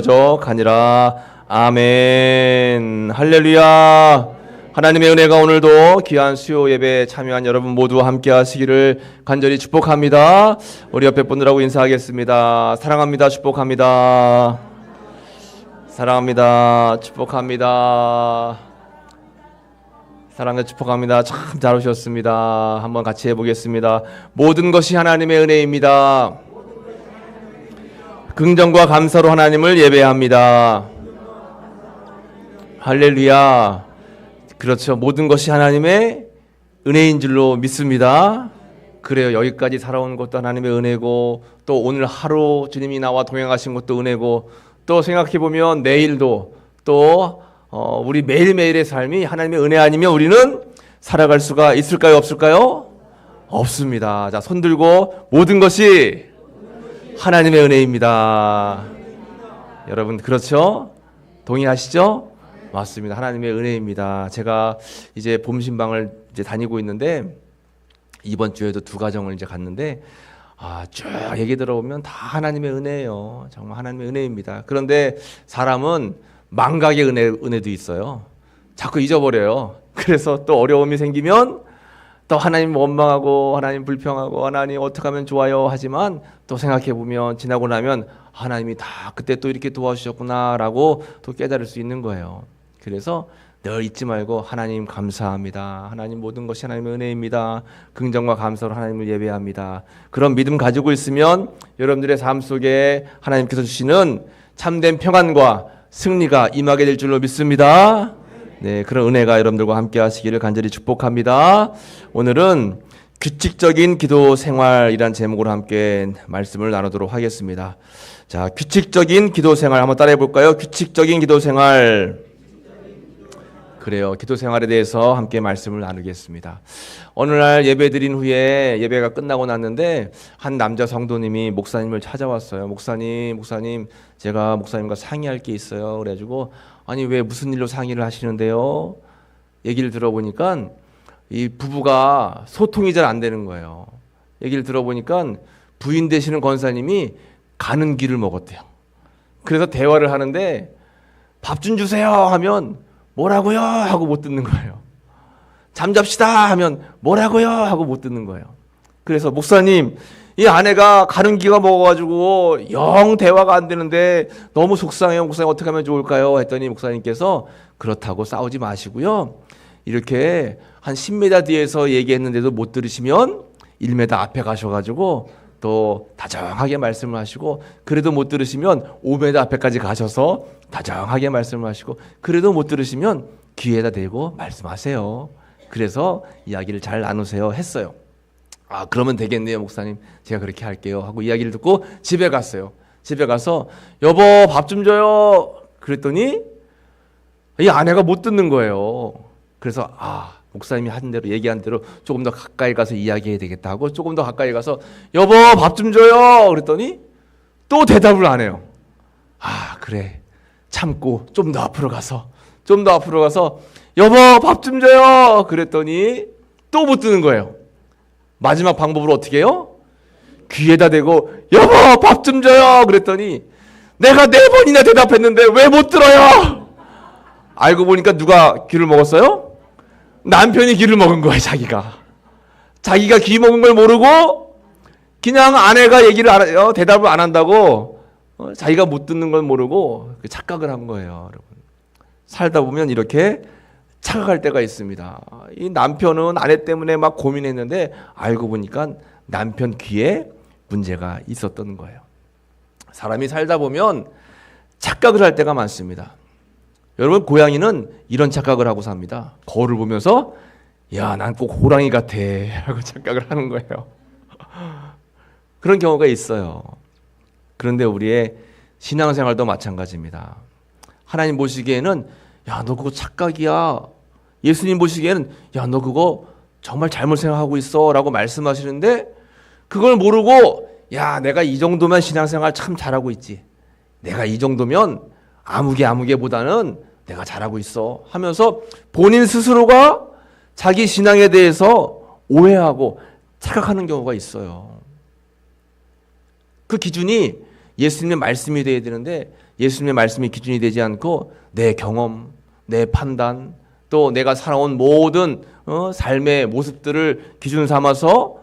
족하니라 아멘. 할렐루야. 하나님의 은혜가 오늘도 귀한 수요 예배에 참여한 여러분 모두 함께 하시기를 간절히 축복합니다. 우리 옆에 분들하고 인사하겠습니다. 사랑합니다. 축복합니다. 사랑합니다. 축복합니다. 사랑해 축복합니다. 참 잘 오셨습니다. 한번 같이 해보겠습니다. 모든 것이 하나님의 은혜입니다 긍정과 감사로 하나님을 예배합니다. 할렐루야. 그렇죠. 모든 것이 하나님의 은혜인 줄로 믿습니다. 그래요. 여기까지 살아온 것도 하나님의 은혜고 또 오늘 하루 주님이 나와 동행하신 것도 은혜고 또 생각해 보면 내일도 또 어, 우리 매일매일의 삶이 하나님의 은혜 아니면 우리는 살아갈 수가 있을까요? 없을까요? 없습니다. 자, 손 들고 모든 것이 하나님의 은혜입니다. 여러분 그렇죠? 동의하시죠? 맞습니다. 하나님의 은혜입니다. 제가 이제 봄신방을 이제 다니고 있는데 이번 주에도 두 가정을 이제 갔는데 아, 쭉 얘기 들어보면 다 하나님의 은혜예요. 정말 하나님의 은혜입니다. 그런데 사람은 망각의 은혜, 은혜도 있어요. 자꾸 잊어버려요. 그래서 또 어려움이 생기면 또 하나님 원망하고 하나님 불평하고 하나님 어떻게 하면 좋아요 하지만 또 생각해 보면 지나고 나면 하나님이 다 그때 또 이렇게 도와주셨구나라고 또 깨달을 수 있는 거예요. 그래서 늘 잊지 말고 하나님 감사합니다. 하나님 모든 것이 하나님의 은혜입니다. 긍정과 감사로 하나님을 예배합니다. 그런 믿음 가지고 있으면 여러분들의 삶 속에 하나님께서 주시는 참된 평안과 승리가 임하게 될 줄로 믿습니다. 네, 그런 은혜가 여러분들과 함께 하시기를 간절히 축복합니다. 오늘은 규칙적인 기도 생활이란 제목으로 함께 말씀을 나누도록 하겠습니다. 자, 규칙적인 기도 생활 한번 따라해 볼까요? 규칙적인 기도 생활. 그래요. 기도 생활에 대해서 함께 말씀을 나누겠습니다. 어느 날 예배 드린 후에 예배가 끝나고 났는데 한 남자 성도님이 목사님을 찾아왔어요. 목사님, 목사님, 제가 목사님과 상의할 게 있어요. 그래가지고 아니 왜 무슨 일로 상의를 하시는데요? 얘기를 들어보니까 이 부부가 소통이 잘 안 되는 거예요. 얘기를 들어보니까 부인 되시는 권사님이 가는 길을 먹었대요. 그래서 대화를 하는데 밥 좀 주세요 하면 뭐라고요 하고 못 듣는 거예요. 잠잡시다 하면 뭐라고요 하고 못 듣는 거예요. 그래서 목사님 이 아내가 가는 기가 먹어가지고 영 대화가 안 되는데 너무 속상해요. 목사님 어떻게 하면 좋을까요? 했더니 목사님께서 그렇다고 싸우지 마시고요. 이렇게 한 10m 뒤에서 얘기했는데도 못 들으시면 1m 앞에 가셔가지고 또 다정하게 말씀을 하시고 그래도 못 들으시면 5m 앞에까지 가셔서 다정하게 말씀을 하시고 그래도 못 들으시면 귀에다 대고 말씀하세요. 그래서 이야기를 잘 나누세요 했어요. 아, 그러면 되겠네요, 목사님. 제가 그렇게 할게요. 하고 이야기를 듣고 집에 갔어요. 집에 가서 여보 밥 좀 줘요. 그랬더니 이 아내가 못 듣는 거예요. 그래서 아, 목사님이 한 대로 얘기한 대로 조금 더 가까이 가서 이야기해야 되겠다 하고 조금 더 가까이 가서 여보 밥 좀 줘요. 그랬더니 또 대답을 안 해요. 아, 그래. 참고 좀 더 앞으로 가서 좀 더 앞으로 가서 여보 밥 좀 줘요. 그랬더니 또 못 듣는 거예요. 마지막 방법으로 어떻게 해요? 귀에다 대고 여보 밥 좀 줘요 그랬더니 내가 네 번이나 대답했는데 왜 못 들어요? 알고 보니까 누가 귀를 먹었어요? 남편이 귀를 먹은 거예요 자기가 자기가 귀 먹은 걸 모르고 그냥 아내가 얘기를 안, 어, 대답을 안 한다고 어, 자기가 못 듣는 걸 모르고 그 착각을 한 거예요 여러분 살다 보면 이렇게 착각할 때가 있습니다. 이 남편은 아내 때문에 막 고민했는데 알고 보니까 남편 귀에 문제가 있었던 거예요. 사람이 살다 보면 착각을 할 때가 많습니다. 여러분 고양이는 이런 착각을 하고 삽니다. 거울을 보면서 야, 난 꼭 호랑이 같아 하고 착각을 하는 거예요. 그런 경우가 있어요. 그런데 우리의 신앙생활도 마찬가지입니다. 하나님 보시기에는 야, 너 그거 착각이야. 예수님 보시기에는 야, 너 그거 정말 잘못 생각하고 있어. 라고 말씀하시는데 그걸 모르고 야, 내가 이 정도면 신앙생활 참 잘하고 있지. 내가 이 정도면 아무개 아무개보다는 내가 잘하고 있어. 하면서 본인 스스로가 자기 신앙에 대해서 오해하고 착각하는 경우가 있어요. 그 기준이 예수님의 말씀이 되어야 되는데 예수님의 말씀이 기준이 되지 않고 내 경험, 내 판단, 또 내가 살아온 모든 어, 삶의 모습들을 기준 삼아서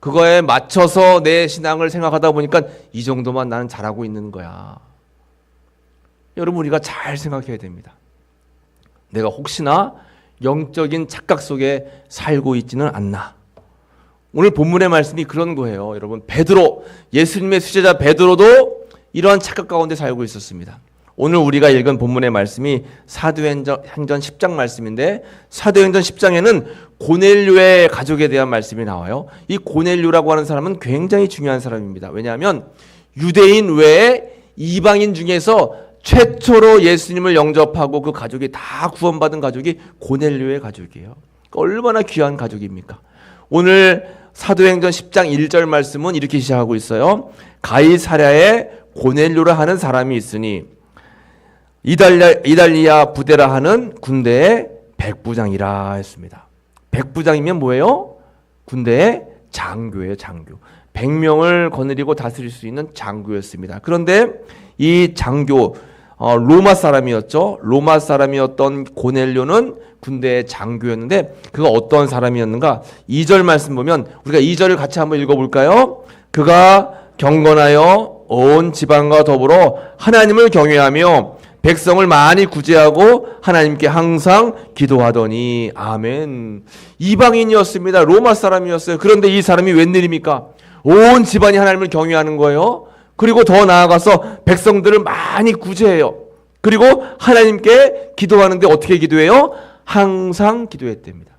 그거에 맞춰서 내 신앙을 생각하다 보니까 이 정도만 나는 잘하고 있는 거야. 여러분 우리가 잘 생각해야 됩니다. 내가 혹시나 영적인 착각 속에 살고 있지는 않나. 오늘 본문의 말씀이 그런 거예요. 여러분 베드로 예수님의 수제자 베드로도 이러한 착각 가운데 살고 있었습니다. 오늘 우리가 읽은 본문의 말씀이 사도행전 10장 말씀인데 사도행전 10장에는 고넬료의 가족에 대한 말씀이 나와요. 이 고넬료라고 하는 사람은 굉장히 중요한 사람입니다. 왜냐하면 유대인 외에 이방인 중에서 최초로 예수님을 영접하고 그 가족이 다 구원받은 가족이 고넬료의 가족이에요. 얼마나 귀한 가족입니까? 오늘 사도행전 10장 1절 말씀은 이렇게 시작하고 있어요. 가이사랴에 고넬료라 하는 사람이 있으니 이달리아, 이달리아 부대라 하는 군대의 백부장이라 했습니다. 백부장이면 뭐예요? 군대의 장교예요, 장교. 100명을 거느리고 다스릴 수 있는 장교였습니다. 그런데 이 장교 어, 로마 사람이었죠. 로마 사람이었던 고넬료는 군대의 장교였는데 그가 어떤 사람이었는가? 2절 말씀 보면 우리가 2절을 같이 한번 읽어 볼까요? 그가 경건하여 온 지방과 더불어 하나님을 경외하며 백성을 많이 구제하고 하나님께 항상 기도하더니 아멘. 이방인이었습니다. 로마 사람이었어요. 그런데 이 사람이 웬일입니까? 온 집안이 하나님을 경외하는 거예요. 그리고 더 나아가서 백성들을 많이 구제해요. 그리고 하나님께 기도하는데 어떻게 기도해요? 항상 기도했답니다.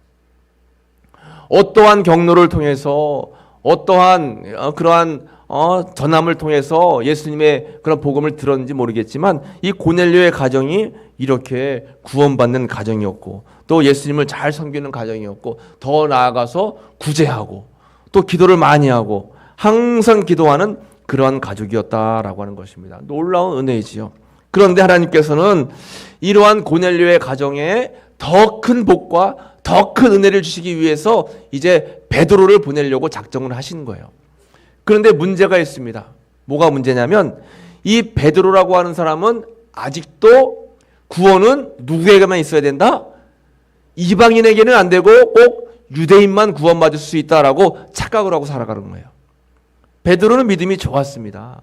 어떠한 경로를 통해서 어떠한 어, 그러한 어, 전함을 통해서 예수님의 그런 복음을 들었는지 모르겠지만 이 고넬료의 가정이 이렇게 구원받는 가정이었고 또 예수님을 잘 섬기는 가정이었고 더 나아가서 구제하고 또 기도를 많이 하고 항상 기도하는 그러한 가족이었다라고 하는 것입니다. 놀라운 은혜이지요. 그런데 하나님께서는 이러한 고넬료의 가정에 더 큰 복과 더 큰 은혜를 주시기 위해서 이제 베드로를 보내려고 작정을 하신 거예요. 그런데 문제가 있습니다. 뭐가 문제냐면 이 베드로라고 하는 사람은 아직도 구원은 누구에게만 있어야 된다? 이방인에게는 안 되고 꼭 유대인만 구원받을 수 있다라고 착각을 하고 살아가는 거예요. 베드로는 믿음이 좋았습니다.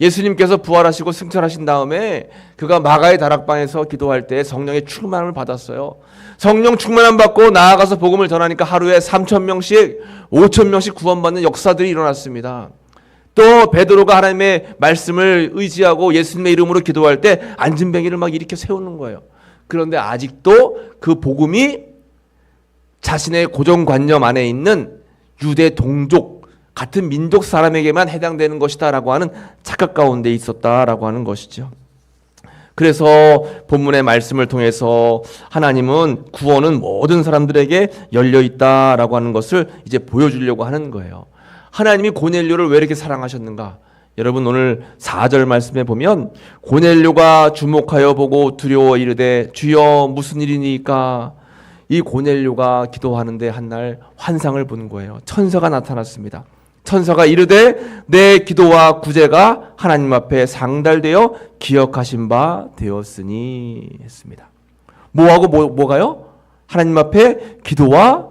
예수님께서 부활하시고 승천하신 다음에 그가 마가의 다락방에서 기도할 때 성령의 충만함을 받았어요. 성령 충만함 받고 나아가서 복음을 전하니까 하루에 3천 명씩, 5천 명씩 구원받는 역사들이 일어났습니다. 또 베드로가 하나님의 말씀을 의지하고 예수님의 이름으로 기도할 때 안진뱅이를 막 일으켜 세우는 거예요. 그런데 아직도 그 복음이 자신의 고정관념 안에 있는 유대 동족 같은 민족 사람에게만 해당되는 것이다라고 하는 착각 가운데 있었다라고 하는 것이죠. 그래서 본문의 말씀을 통해서 하나님은 구원은 모든 사람들에게 열려 있다라고 하는 것을 이제 보여주려고 하는 거예요. 하나님이 고넬료를 왜 이렇게 사랑하셨는가? 여러분 오늘 4절 말씀에 보면 고넬료가 주목하여 보고 두려워 이르되 주여 무슨 일이니까 이 고넬료가 기도하는데 한 날 환상을 본 거예요. 천사가 나타났습니다. 천사가 이르되 내 기도와 구제가 하나님 앞에 상달되어 기억하신 바 되었으니 했습니다. 뭐하고 뭐, 뭐가요? 하나님 앞에 기도와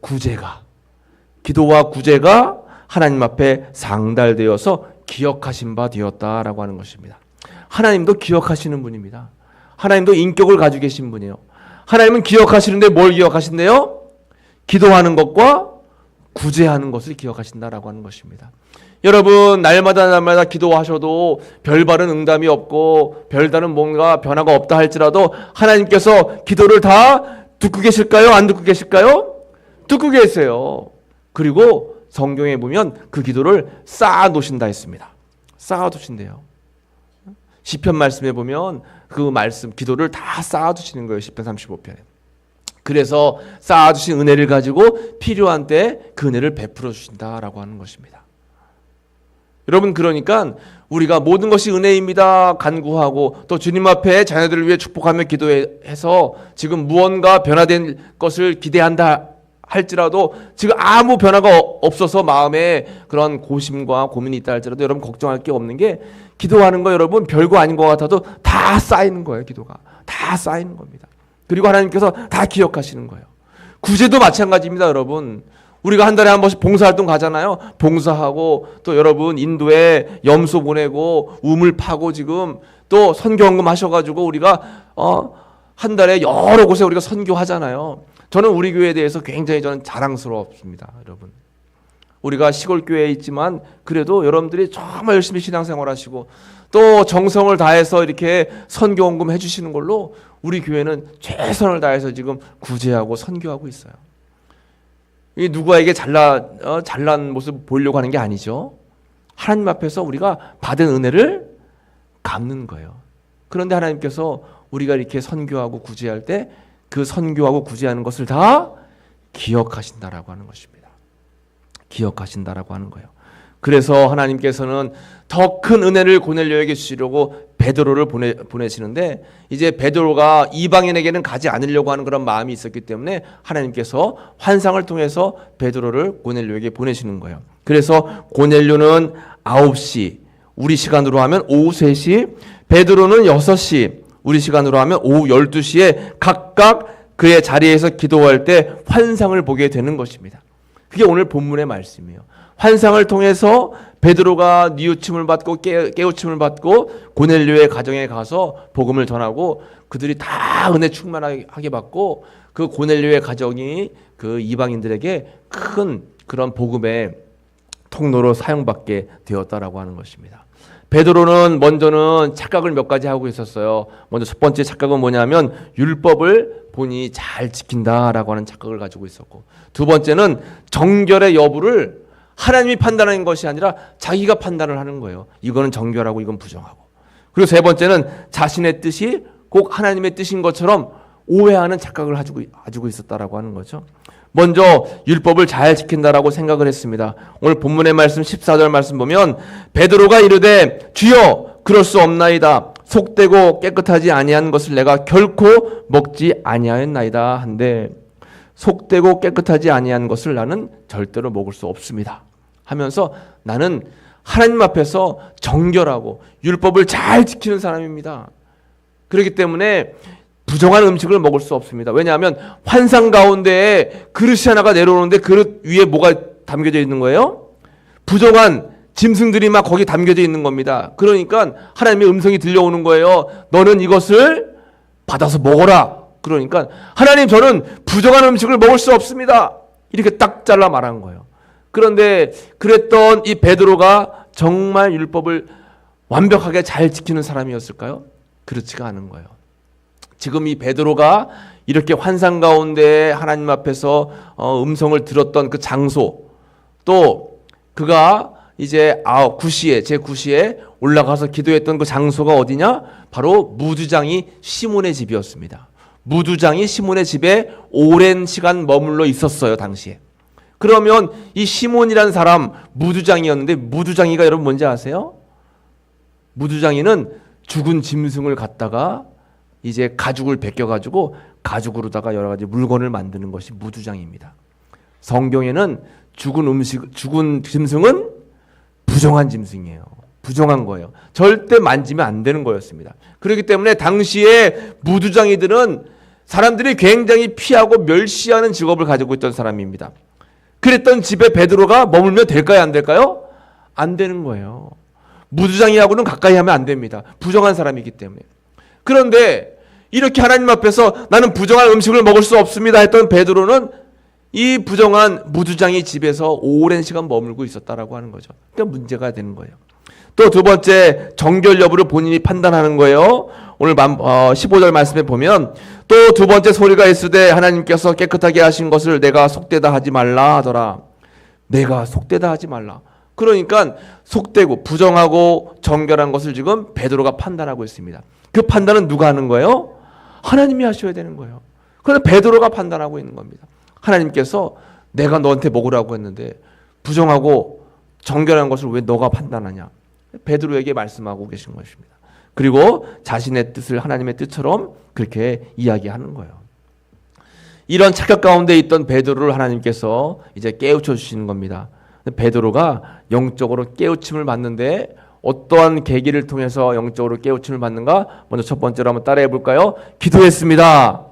구제가 기도와 구제가 하나님 앞에 상달되어서 기억하신 바 되었다라고 하는 것입니다. 하나님도 기억하시는 분입니다. 하나님도 인격을 가지고 계신 분이에요. 하나님은 기억하시는데 뭘 기억하신대요? 기도하는 것과 구제하는 것을 기억하신다라고 하는 것입니다. 여러분 날마다 날마다 기도하셔도 별바른 응답이 없고 별다른 뭔가 변화가 없다 할지라도 하나님께서 기도를 다 듣고 계실까요? 안 듣고 계실까요? 듣고 계세요. 그리고 성경에 보면 그 기도를 쌓아 놓으신다 했습니다. 쌓아 두신대요. 시편 말씀에 보면 그 말씀 기도를 다 쌓아 두시는 거예요. 시편 35편에. 그래서 쌓아주신 은혜를 가지고 필요한 때 그 은혜를 베풀어 주신다라고 하는 것입니다. 여러분 그러니까 우리가 모든 것이 은혜입니다. 간구하고 또 주님 앞에 자녀들을 위해 축복하며 기도해서 지금 무언가 변화된 것을 기대한다 할지라도 지금 아무 변화가 어- 없어서 마음에 그런 고심과 고민이 있다 할지라도 여러분 걱정할 게 없는 게 기도하는 거 여러분 별거 아닌 것 같아도 다 쌓이는 거예요 기도가. 다 쌓이는 겁니다 그리고 하나님께서 다 기억하시는 거예요 구제도 마찬가지입니다 여러분 우리가 한 달에 한 번씩 봉사활동 가잖아요 봉사하고 또 여러분 인도에 염소 보내고 우물 파고 지금 또 선교원금 하셔가지고 우리가 어, 한 달에 여러 곳에 우리가 선교하잖아요. 저는 우리 교회에 대해서 굉장히 저는 자랑스럽습니다, 여러분. 우리가 시골 교회에 있지만 그래도 여러분들이 정말 열심히 신앙생활하시고 또 정성을 다해서 이렇게 선교원금 해주시는 걸로 우리 교회는 최선을 다해서 지금 구제하고 선교하고 있어요. 이 누구에게 잘나 어, 잘난 모습 보이려고 하는 게 아니죠. 하나님 앞에서 우리가 받은 은혜를 갚는 거예요. 그런데 하나님께서 우리가 이렇게 선교하고 구제할 때 그 선교하고 구제하는 것을 다 기억하신다라고 하는 것입니다. 기억하신다라고 하는 거예요. 그래서 하나님께서는 더 큰 은혜를 고넬료에게 주시려고 베드로를 보내 보내시는데 이제 베드로가 이방인에게는 가지 않으려고 하는 그런 마음이 있었기 때문에 하나님께서 환상을 통해서 베드로를 고넬료에게 보내시는 거예요. 그래서 고넬료는 9시 우리 시간으로 하면 오후 3시, 베드로는 6시, 우리 시간으로 하면 오후 12시에 각각 그의 자리에서 기도할 때 환상을 보게 되는 것입니다. 그게 오늘 본문의 말씀이에요. 환상을 통해서 베드로가 뉘우침을 받고 깨, 깨우침을 받고 고넬료의 가정에 가서 복음을 전하고 그들이 다 은혜 충만하게 받고 그 고넬료의 가정이 그 이방인들에게 큰 그런 복음의 통로로 사용받게 되었다라고 하는 것입니다. 베드로는 먼저는 착각을 몇 가지 하고 있었어요. 먼저 첫 번째 착각은 뭐냐면 율법을 본인이 잘 지킨다라고 하는 착각을 가지고 있었고 두 번째는 정결의 여부를 하나님이 판단하는 것이 아니라 자기가 판단을 하는 거예요. 이거는 정결하고 이건 부정하고. 그리고 세 번째는 자신의 뜻이 꼭 하나님의 뜻인 것처럼 오해하는 착각을 가지고 가지고 있었다라고 하는 거죠. 먼저 율법을 잘 지킨다라고 생각을 했습니다. 오늘 본문의 말씀 14절 말씀 보면 베드로가 이르되 주여 그럴 수 없나이다. 속되고 깨끗하지 아니한 것을 내가 결코 먹지 아니하였나이다 한데 속되고 깨끗하지 아니한 것을 나는 절대로 먹을 수 없습니다. 하면서 나는 하나님 앞에서 정결하고 율법을 잘 지키는 사람입니다. 그렇기 때문에 부정한 음식을 먹을 수 없습니다. 왜냐하면 환상 가운데에 그릇이 하나가 내려오는데 그릇 위에 뭐가 담겨져 있는 거예요? 부정한 짐승들이 막 거기 담겨져 있는 겁니다. 그러니까 하나님의 음성이 들려오는 거예요. 너는 이것을 받아서 먹어라. 그러니까 하나님 저는 부정한 음식을 먹을 수 없습니다. 이렇게 딱 잘라 말한 거예요. 그런데 그랬던 이 베드로가 정말 율법을 완벽하게 잘 지키는 사람이었을까요? 그렇지가 않은 거예요. 지금 이 베드로가 이렇게 환상 가운데 하나님 앞에서 어, 음성을 들었던 그 장소 또 그가 이제 아 9시에 제 9시에 올라가서 기도했던 그 장소가 어디냐? 바로 무두장이 시몬의 집이었습니다. 무두장이 시몬의 집에 오랜 시간 머물러 있었어요, 당시에. 그러면 이 시몬이라는 사람 무두장이었는데 무두장이가 여러분 뭔지 아세요? 무두장이는 죽은 짐승을 갖다가 이제 가죽을 벗겨 가지고 가죽으로다가 여러 가지 물건을 만드는 것이 무두장입니다. 성경에는 죽은 음식 죽은 짐승은 부정한 짐승이에요. 부정한 거예요. 절대 만지면 안 되는 거였습니다. 그렇기 때문에 당시에 무두장이들은 사람들이 굉장히 피하고 멸시하는 직업을 가지고 있던 사람입니다. 그랬던 집에 베드로가 머물면 될까요? 안 될까요? 안 되는 거예요. 무두장이하고는 가까이 하면 안 됩니다. 부정한 사람이기 때문에. 그런데 이렇게 하나님 앞에서 나는 부정한 음식을 먹을 수 없습니다 했던 베드로는 이 부정한 무두장이 집에서 오랜 시간 머물고 있었다라고 하는 거죠. 그러니까 문제가 되는 거예요. 또 두 번째 정결 여부를 본인이 판단하는 거예요. 오늘 15절 말씀에 보면 또 두 번째 소리가 있으되 하나님께서 깨끗하게 하신 것을 내가 속되다 하지 말라 하더라. 내가 속되다 하지 말라. 그러니까 속되고 부정하고 정결한 것을 지금 베드로가 판단하고 있습니다. 그 판단은 누가 하는 거예요? 하나님이 하셔야 되는 거예요. 그런데 베드로가 판단하고 있는 겁니다. 하나님께서 내가 너한테 먹으라고 했는데 부정하고 정결한 것을 왜 너가 판단하냐? 베드로에게 말씀하고 계신 것입니다. 그리고 자신의 뜻을 하나님의 뜻처럼 그렇게 이야기하는 거예요. 이런 착각 가운데 있던 베드로를 하나님께서 이제 깨우쳐 주시는 겁니다. 베드로가 영적으로 깨우침을 받는데 어떠한 계기를 통해서 영적으로 깨우침을 받는가? 먼저 첫 번째로 한번 따라해 볼까요? 기도했습니다.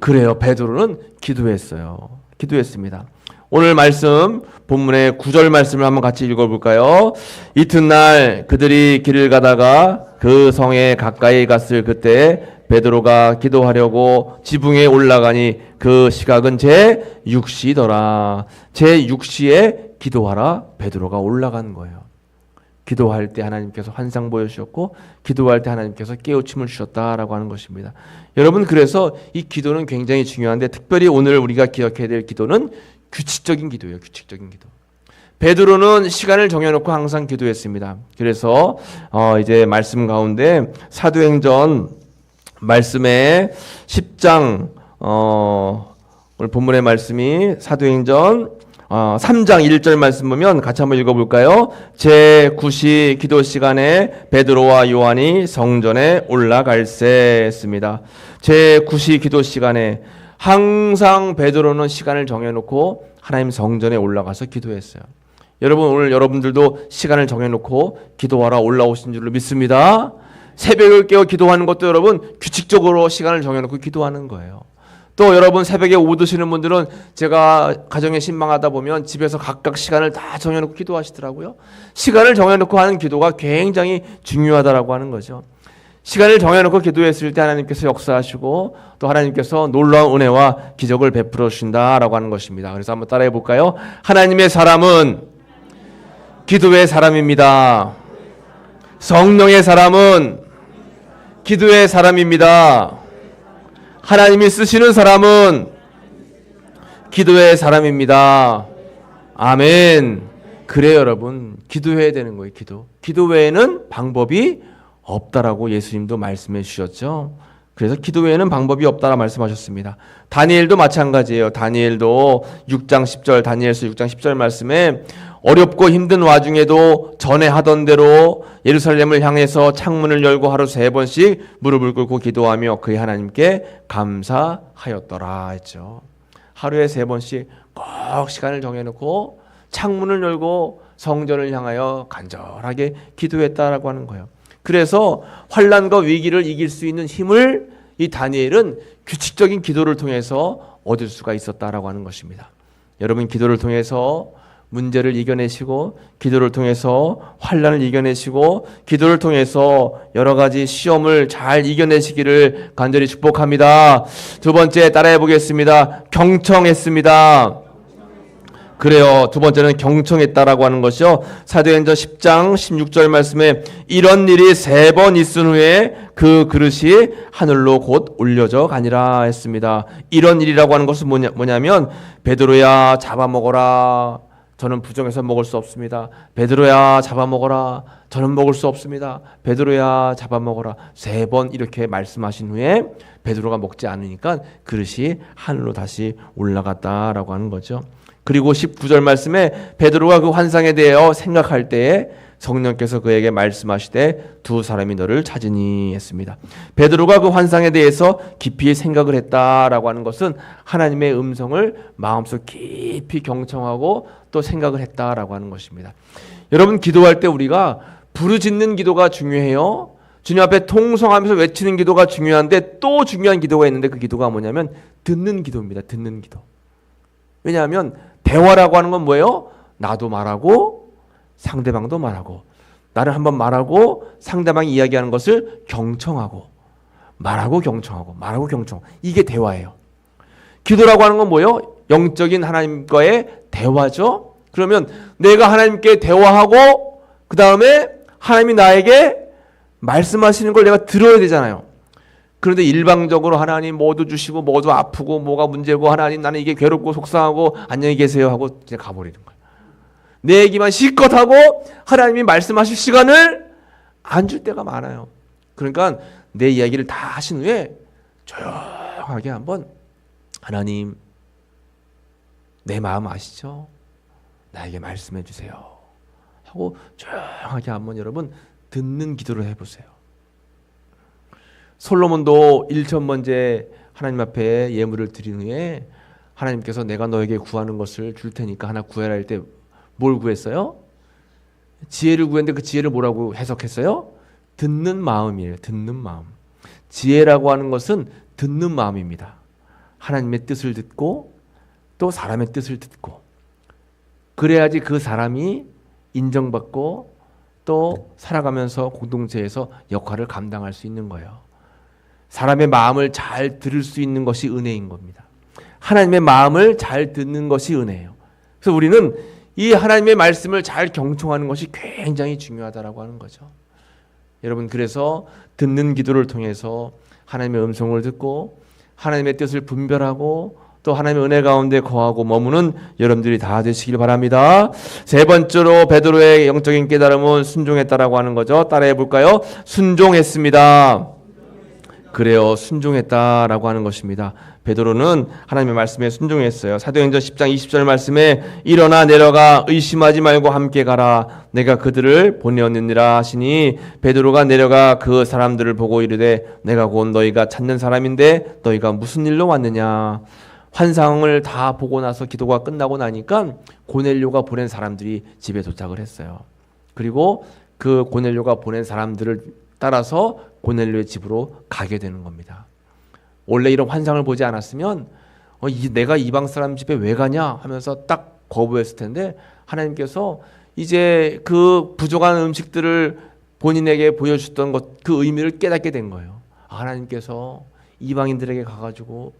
그래요. 베드로는 기도했어요. 기도했습니다. 오늘 말씀 본문의 구절 말씀을 한번 같이 읽어 볼까요? 이튿날 그들이 길을 가다가 그 성에 가까이 갔을 그때 베드로가 기도하려고 지붕에 올라가니 그 시각은 제 6시더라. 제 6시에 기도하라 베드로가 올라간 거예요. 기도할 때 하나님께서 환상 보여주셨고 기도할 때 하나님께서 깨우침을 주셨다라고 하는 것입니다. 여러분 그래서 이 기도는 굉장히 중요한데 특별히 오늘 우리가 기억해야 될 기도는 규칙적인 기도예요. 규칙적인 기도. 베드로는 시간을 정해놓고 항상 기도했습니다. 그래서 어 이제 말씀 가운데 사도행전 말씀에 10장 어 오늘 본문의 말씀이 사도행전 어, 3장 1절 말씀 보면 같이 한번 읽어볼까요? 제 9시 기도 시간에 베드로와 요한이 성전에 올라갈세 했습니다. 제 9시 기도 시간에 항상 베드로는 시간을 정해놓고 하나님 성전에 올라가서 기도했어요. 여러분 오늘 여러분들도 시간을 정해놓고 기도하러 올라오신 줄로 믿습니다. 새벽을 깨어 기도하는 것도 여러분 규칙적으로 시간을 정해놓고 기도하는 거예요. 또 여러분 새벽에 오후 드시는 분들은 제가 가정에 신망하다 보면 집에서 각각 시간을 다 정해놓고 기도하시더라고요. 시간을 정해놓고 하는 기도가 굉장히 중요하다라고 하는 거죠. 시간을 정해놓고 기도했을 때 하나님께서 역사하시고 또 하나님께서 놀라운 은혜와 기적을 베풀어 주신다라고 하는 것입니다. 그래서 한번 따라해 볼까요? 하나님의 사람은 기도의 사람입니다. 성령의 사람은 기도의 사람입니다. 하나님이 쓰시는 사람은 기도의 사람입니다. 아멘. 그래요, 여러분. 기도해야 되는 거예요, 기도. 기도 외에는 방법이 없다라고 예수님도 말씀해 주셨죠. 그래서 기도 외에는 방법이 없다라 말씀하셨습니다. 다니엘도 마찬가지예요. 다니엘도 6장 10절 다니엘서 6장 10절 말씀에 어렵고 힘든 와중에도 전에 하던 대로 예루살렘을 향해서 창문을 열고 하루 세 번씩 무릎을 꿇고 기도하며 그의 하나님께 감사하였더라 했죠. 하루에 세 번씩 꼭 시간을 정해놓고 창문을 열고 성전을 향하여 간절하게 기도했다라고 하는 거예요. 그래서 환란과 위기를 이길 수 있는 힘을 이 다니엘은 규칙적인 기도를 통해서 얻을 수가 있었다라고 하는 것입니다. 여러분 기도를 통해서 문제를 이겨내시고 기도를 통해서 환란을 이겨내시고 기도를 통해서 여러 가지 시험을 잘 이겨내시기를 간절히 축복합니다. 두 번째 따라해 보겠습니다. 경청했습니다. 그래요. 두 번째는 경청했다라고 하는 것이요. 사도행전 10장 16절 말씀에 이런 일이 세 번 있은 후에 그 그릇이 하늘로 곧 올려져 가니라 했습니다. 이런 일이라고 하는 것은 뭐냐, 뭐냐면 베드로야 잡아먹어라. 저는 부정해서 먹을 수 없습니다. 베드로야 잡아먹어라. 저는 먹을 수 없습니다. 베드로야 잡아먹어라. 세 번 이렇게 말씀하신 후에 베드로가 먹지 않으니까 그릇이 하늘로 다시 올라갔다라고 하는 거죠. 그리고 19절 말씀에 베드로가 그 환상에 대하여 생각할 때에 성령께서 그에게 말씀하시되 두 사람이 너를 찾으니 했습니다. 베드로가 그 환상에 대해서 깊이 생각을 했다라고 하는 것은 하나님의 음성을 마음속 깊이 경청하고 또 생각을 했다라고 하는 것입니다. 여러분 기도할 때 우리가 부르짖는 기도가 중요해요. 주님 앞에 통성하면서 외치는 기도가 중요한데 또 중요한 기도가 있는데 그 기도가 뭐냐면 듣는 기도입니다. 듣는 기도. 왜냐하면 대화라고 하는 건 뭐예요? 나도 말하고 상대방도 말하고 나를 한번 말하고 상대방이 이야기하는 것을 경청하고 말하고 경청하고 말하고 경청 이게 대화예요. 기도라고 하는 건 뭐예요? 영적인 하나님과의 대화죠. 그러면 내가 하나님께 대화하고 그 다음에 하나님이 나에게 말씀하시는 걸 내가 들어야 되잖아요. 그런데 일방적으로 하나님 뭐도 주시고 뭐도 아프고 뭐가 문제고 하나님 나는 이게 괴롭고 속상하고 안녕히 계세요 하고 이제 가버리는 거예요. 내 얘기만 실컷 하고 하나님이 말씀하실 시간을 안 줄 때가 많아요. 그러니까 내 이야기를 다 하신 후에 조용하게 한번 하나님 내 마음 아시죠? 나에게 말씀해 주세요. 하고 조용하게 한번 여러분 듣는 기도를 해보세요. 솔로몬도 1천 번째 하나님 앞에 예물을 드린 후에 하나님께서 내가 너에게 구하는 것을 줄 테니까 하나 구해라 할 때 뭘 구했어요? 지혜를 구했는데 그 지혜를 뭐라고 해석했어요? 듣는 마음이에요. 듣는 마음. 지혜라고 하는 것은 듣는 마음입니다. 하나님의 뜻을 듣고 또 사람의 뜻을 듣고 그래야지 그 사람이 인정받고 또 살아가면서 공동체에서 역할을 감당할 수 있는 거예요. 사람의 마음을 잘 들을 수 있는 것이 은혜인 겁니다. 하나님의 마음을 잘 듣는 것이 은혜예요. 그래서 우리는 이 하나님의 말씀을 잘 경청하는 것이 굉장히 중요하다라고 하는 거죠. 여러분 그래서 듣는 기도를 통해서 하나님의 음성을 듣고 하나님의 뜻을 분별하고 또 하나님의 은혜 가운데 거하고 머무는 여러분들이 다 되시길 바랍니다. 세 번째로 베드로의 영적인 깨달음은 순종했다라고 하는 거죠. 따라해 볼까요? 순종했습니다. 그래요. 순종했다라고 하는 것입니다. 베드로는 하나님의 말씀에 순종했어요. 사도행전 10장 20절 말씀에 일어나 내려가 의심하지 말고 함께 가라. 내가 그들을 보내었느니라 하시니 베드로가 내려가 그 사람들을 보고 이르되 내가 곧 너희가 찾는 사람인데 너희가 무슨 일로 왔느냐. 환상을 다 보고 나서 기도가 끝나고 나니까 고넬료가 보낸 사람들이 집에 도착을 했어요. 그리고 그 고넬료가 보낸 사람들을 따라서 고넬료의 집으로 가게 되는 겁니다. 원래 이런 환상을 보지 않았으면 어, 이, 내가 이방 사람 집에 왜 가냐 하면서 딱 거부했을 텐데 하나님께서 이제 그 부족한 음식들을 본인에게 보여주던 것 그 의미를 깨닫게 된 거예요. 아, 하나님께서 이방인들에게 가가지고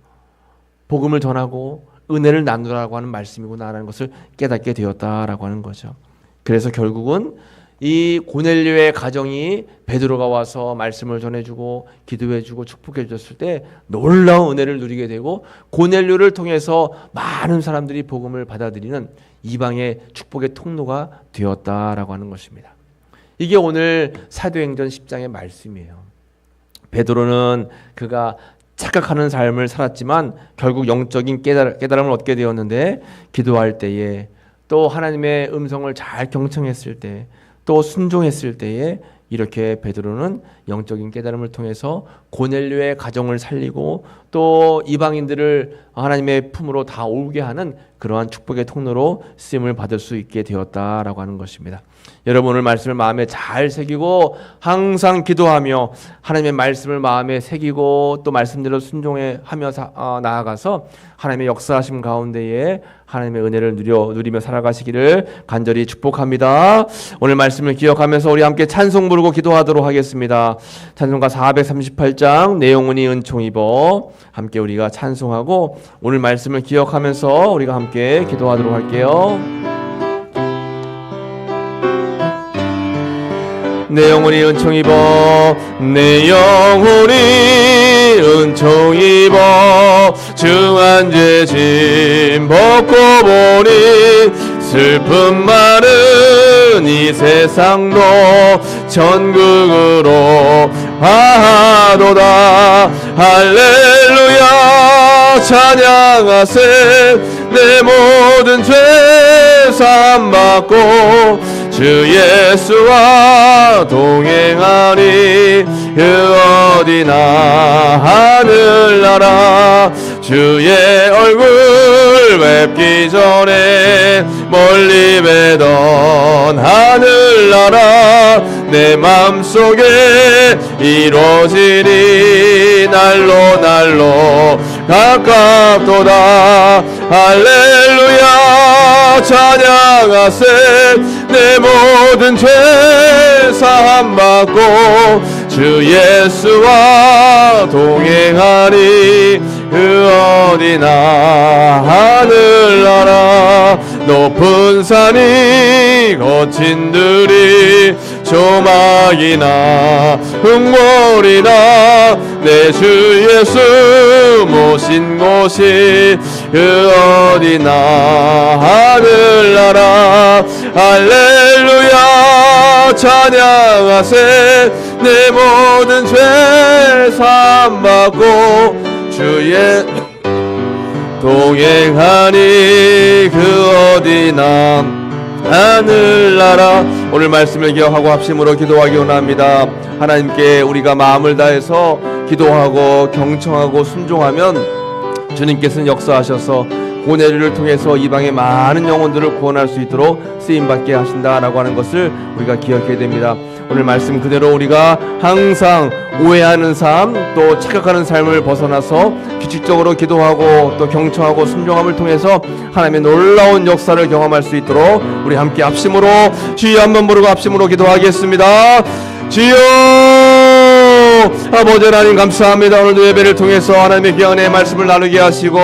복음을 전하고 은혜를 나누라고 하는 말씀이구나라는 것을 깨닫게 되었다라고 하는 거죠. 그래서 결국은 이 고넬료의 가정이 베드로가 와서 말씀을 전해주고 기도해주고 축복해줬을 때 놀라운 은혜를 누리게 되고 고넬료를 통해서 많은 사람들이 복음을 받아들이는 이방의 축복의 통로가 되었다라고 하는 것입니다. 이게 오늘 사도행전 10장의 말씀이에요. 베드로는 그가 착각하는 삶을 살았지만 결국 영적인 깨달, 깨달음을 얻게 되었는데 기도할 때에 또 하나님의 음성을 잘 경청했을 때 또 순종했을 때에 이렇게 베드로는 영적인 깨달음을 통해서 고넬료의 가정을 살리고 또 이방인들을 하나님의 품으로 다 오게 하는 그러한 축복의 통로로 쓰임을 받을 수 있게 되었다라고 하는 것입니다. 여러분 오늘 말씀을 마음에 잘 새기고 항상 기도하며 하나님의 말씀을 마음에 새기고 또 말씀대로 순종해 하며 어, 나아가서 하나님의 역사하심 가운데에 하나님의 은혜를 누려 누리며 살아가시기를 간절히 축복합니다. 오늘 말씀을 기억하면서 우리 함께 찬송 부르고 기도하도록 하겠습니다. 찬송가 438장 내용은 이 은총 입어 함께 우리가 찬송하고 오늘 말씀을 기억하면서 우리가 함께 기도하도록 할게요. 내 영혼이 은총 입어 내 영혼이 은총 입어. 중한 죄짐 벗고 보니 슬픔 많은 이 세상도 천국으로 하도다. 할렐루야 찬양하세. 내 모든 죄 삼받고 주 예수와 동행하니 그 어디나 하늘나라. 주의 얼굴 뵙기 전에 멀리 뵈던 하늘나라. 내 맘속에 이루어지니 날로 날로 가깝도다. 할렐루야 찬양하세. 내 모든 죄 사함 받고 주 예수와 동행하니 그 어디나 하늘나라 높은 산이 거친 들이 조막이나 흙물이나 내 주 예수 모신 곳이 그 어디나 하늘나라. 할렐루야. 찬양하세. 내 모든 죄 삼받고 주의 동행하니 그 어디나 하늘나라. 오늘 말씀을 기억하고 합심으로 기도하기 원합니다. 하나님께 우리가 마음을 다해서 기도하고 경청하고 순종하면 주님께서는 역사하셔서 고뇌를 통해서 이방의 많은 영혼들을 구원할 수 있도록 쓰임 받게 하신다라고 하는 것을 우리가 기억해야 됩니다. 오늘 말씀 그대로 우리가 항상 오해하는 삶, 또 착각하는 삶을 벗어나서 규칙적으로 기도하고 또 경청하고 순종함을 통해서 하나님의 놀라운 역사를 경험할 수 있도록 우리 함께 합심으로 주여 한번 부르고 합심으로 기도하겠습니다. 주여 아버지 하나님 감사합니다. 오늘도 예배를 통해서 하나님의 귀한 말씀을 나누게 하시고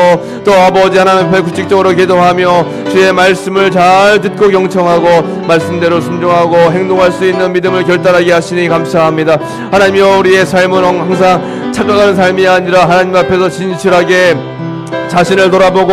또 아버지 하나님 앞에 구직적으로 기도하며 주의 말씀을 잘 듣고 경청하고 말씀대로 순종하고 행동할 수 있는 믿음을 결단하게 하시니 감사합니다. 하나님여 우리의 삶은 항상 착각하는 삶이 아니라 하나님 앞에서 진실하게 자신을 돌아보고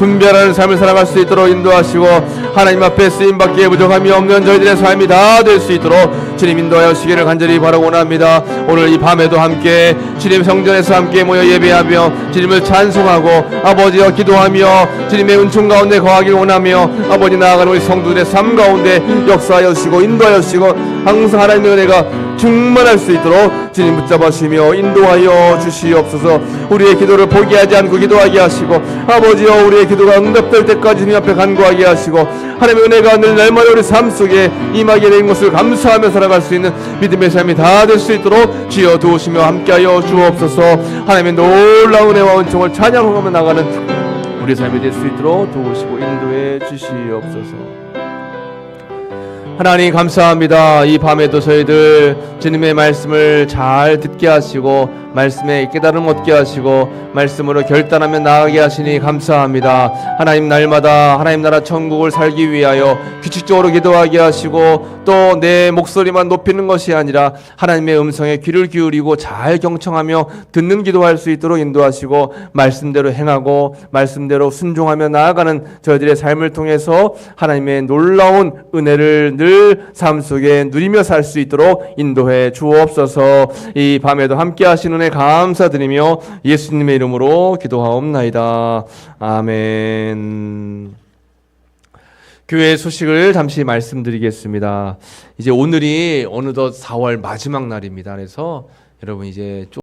분별하는 삶을 살아갈 수 있도록 인도하시고 하나님 앞에 쓰임 받기에 부족함이 없는 저희들의 삶이 다 될 수 있도록 주님 인도하여 주시기를 간절히 바라고 원합니다. 오늘 이 밤에도 함께 주님 성전에서 함께 모여 예배하며 주님을 찬송하고 아버지여 기도하며 주님의 은총 가운데 거하길 원하며 아버지 나아가는 우리 성도들의 삶 가운데 역사하여 주시고 인도하여 주시고 항상 하나님의 은혜가 충만할 수 있도록 주님 붙잡아 주시며 인도하여 주시옵소서. 우리의 기도를 포기하지 않고 기도하게 하시고 아버지여 우리의 기도가 응답될 때까지 주님 앞에 간구하게 하시고 하나님의 은혜가 늘 날마다 우리 삶 속에 임하게 된 것을 감사하며 살아갈 수 있는 믿음의 삶이 다 될 수 있도록 주여 도우시며 함께하여 주옵소서. 하나님의 놀라운 은혜와 은총을 찬양하며 나가는 우리 삶이 될 수 있도록 도우시고 인도해 주시옵소서 하나님 감사합니다. 이 밤에도 저희들 주님의 말씀을 잘 듣게 하시고 말씀에 깨달음 얻게 하시고 말씀으로 결단하며 나아가게 하시니 감사합니다. 하나님 날마다 하나님 나라 천국을 살기 위하여 규칙적으로 기도하게 하시고 또 내 목소리만 높이는 것이 아니라 하나님의 음성에 귀를 기울이고 잘 경청하며 듣는 기도할 수 있도록 인도하시고 말씀대로 행하고 말씀대로 순종하며 나아가는 저희들의 삶을 통해서 하나님의 놀라운 은혜를 늘 삶 속에 누리며 살 수 있도록 인도해 주옵소서. 이 밤에도 함께 하시는 은혜 감사드리며 예수님의 이름으로 기도하옵나이다. 아멘. 교회 소식을 잠시 말씀드리겠습니다. 이제 오늘이 어느덧 4월 마지막 날입니다. 그래서 여러분 이제 좀